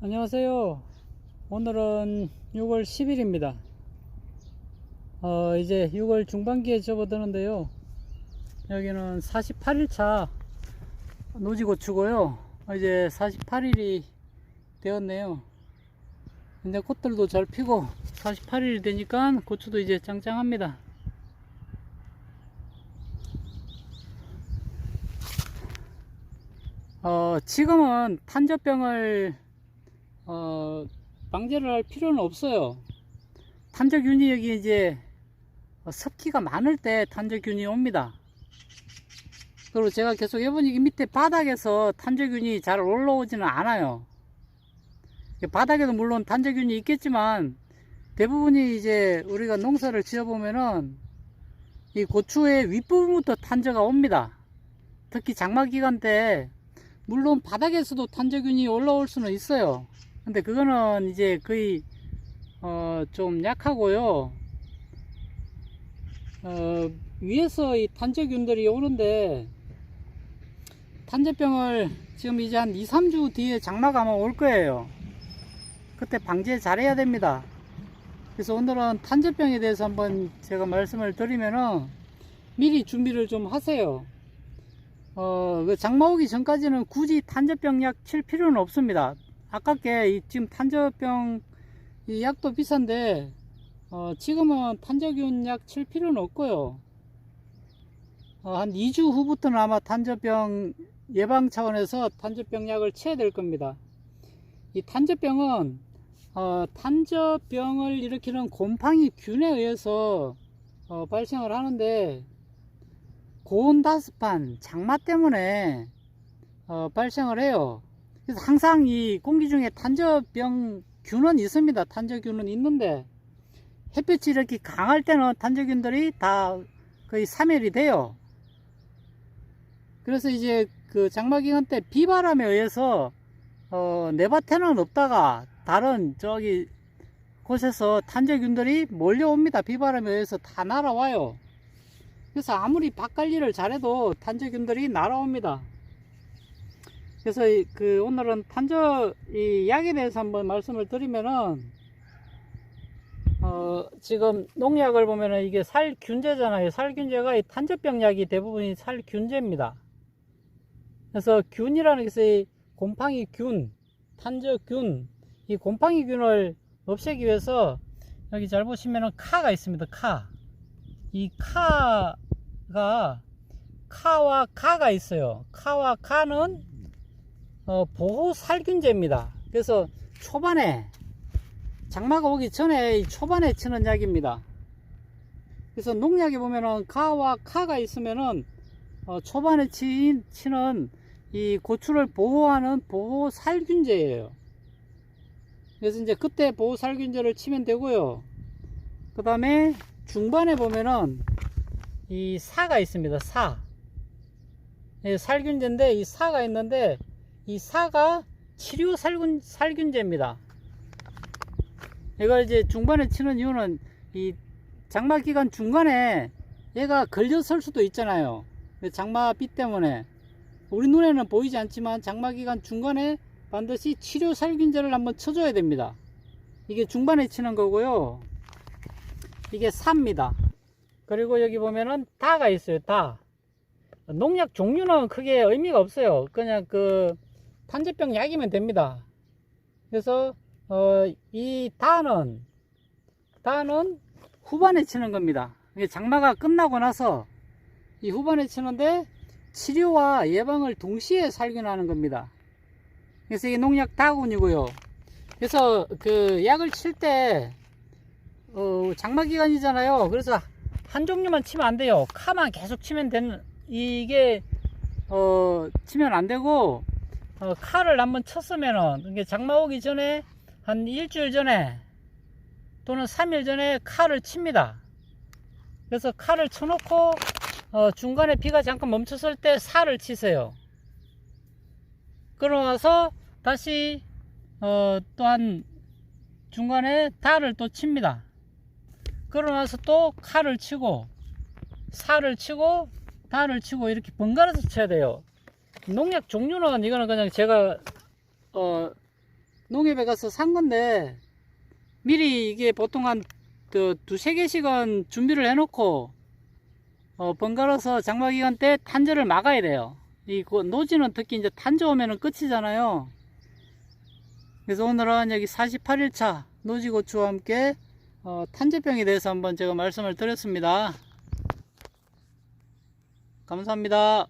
안녕하세요. 오늘은 6월 10일입니다. 어, 이제 6월 중반기에 접어드는데요. 여기는 48일차 노지 고추고요. 어, 이제 48일이 되었네요. 근데 꽃들도 잘 피고 48일이 되니까 고추도 이제 짱짱합니다. 어, 지금은 탄저병을 어, 방제를 할 필요는 없어요. 탄저균이 여기 이제 어, 습기가 많을 때 탄저균이 옵니다. 그리고 제가 계속 해보니 이 밑에 바닥에서 탄저균이 잘 올라오지는 않아요. 바닥에도 물론 탄저균이 있겠지만 대부분이 이제 우리가 농사를 지어보면은 이 고추의 윗부분부터 탄저가 옵니다. 특히 장마 기간 때 물론 바닥에서도 탄저균이 올라올 수는 있어요. 근데 그거는 이제 거의 어, 좀 약하고요. 어, 위에서 이 탄저균들이 오는데 탄저병을 지금 이제 한 2, 3주 뒤에 장마가 아마 올 거예요. 그때 방제 잘해야 됩니다. 그래서 오늘은 탄저병에 대해서 한번 제가 말씀을 드리면은 미리 준비를 좀 하세요. 어, 그 장마 오기 전까지는 굳이 탄저병 약 칠 필요는 없습니다. 아깝게 이 지금 탄저병 이 약도 비싼데 어, 지금은 탄저균 약 칠 필요는 없고요. 어, 한 2주 후부터는 아마 탄저병 예방 차원에서 탄저병 약을 쳐야 될 겁니다. 이 탄저병은 어, 탄저병을 일으키는 곰팡이 균에 의해서 어, 발생을 하는데 고온다습한 장마 때문에 어, 발생을 해요. 그래서 항상 이 공기 중에 탄저병 균은 있습니다. 탄저균은 있는데 햇빛이 이렇게 강할 때는 탄저균들이 다 거의 사멸이 돼요. 그래서 이제 그 장마 기간 때 비바람에 의해서 어, 내 밭에는 없다가 다른 저기 곳에서 탄저균들이 몰려옵니다. 비바람에 의해서 다 날아와요. 그래서 아무리 밭 관리를 잘해도 탄저균들이 날아옵니다. 그래서 이- 그 오늘은 탄저 이 약에 대해서 한번 말씀을 드리면은 어 지금 농약을 보면은 이게 살균제잖아요. 살균제가 이 탄저병 약이 대부분이 살균제입니다. 그래서 균이라는 것이 곰팡이 균, 탄저균, 이 곰팡이 균을 없애기 위해서 여기 잘 보시면은 카가 있습니다. 카. 이 카가 카와 가가 있어요. 카와 가는 어, 보호 살균제입니다. 그래서 초반에 장마가 오기 전에 이 초반에 치는 약입니다. 그래서 농약에 보면은 가와 카가 있으면은 어, 초반에 치, 치는 이 고추를 보호하는 보호 살균제예요. 그래서 이제 그때 보호 살균제를 치면 되고요. 그 다음에 중반에 보면은 이 사가 있습니다. 사. 예, 살균제인데 이 사가 있는데 이 사가 치료 살균, 살균제입니다. 이걸 이제 중반에 치는 이유는 이 장마 기간 중간에 얘가 걸려설 수도 있잖아요. 장마비 때문에 우리 눈에는 보이지 않지만 장마 기간 중간에 반드시 치료 살균제를 한번 쳐줘야 됩니다. 이게 중반에 치는 거고요. 이게 삽니다. 그리고 여기 보면은 다가 있어요. 다. 농약 종류는 크게 의미가 없어요. 그냥 그 탄저병 약이면 됩니다. 그래서 어, 이 다는 다는 후반에 치는 겁니다. 장마가 끝나고 나서 이 후반에 치는데 치료와 예방을 동시에 살균하는 겁니다. 그래서 이게 농약 다군이고요. 그래서 그 약을 칠때 어, 장마 기간이잖아요. 그래서 한 종류만 치면 안 돼요. 카만 계속 치면 되는 이게 어 치면 안 되고 어, 칼을 한번 쳤으면은 이게 장마 오기 전에 한 일주일 전에 또는 3일 전에 칼을 칩니다. 그래서 칼을 쳐놓고 어, 중간에 비가 잠깐 멈췄을 때 살을 치세요. 그러고 나서 다시 어, 또한 중간에 달을 또 칩니다. 그러고 나서 또 칼을 치고 살을 치고 달을 치고 이렇게 번갈아서 쳐야 돼요. 농약 종류는 이거는 그냥 제가 어 농협에 가서 산 건데 미리 이게 보통 한 그, 두세 개씩은 준비를 해놓고 어, 번갈아서 장마 기간 때 탄저를 막아야 돼요. 이그 노지는 특히 이제 탄저 오면은 끝이잖아요. 그래서 오늘은 여기 48일차 노지고추와 함께 어, 탄저병에 대해서 한번 제가 말씀을 드렸습니다. 감사합니다.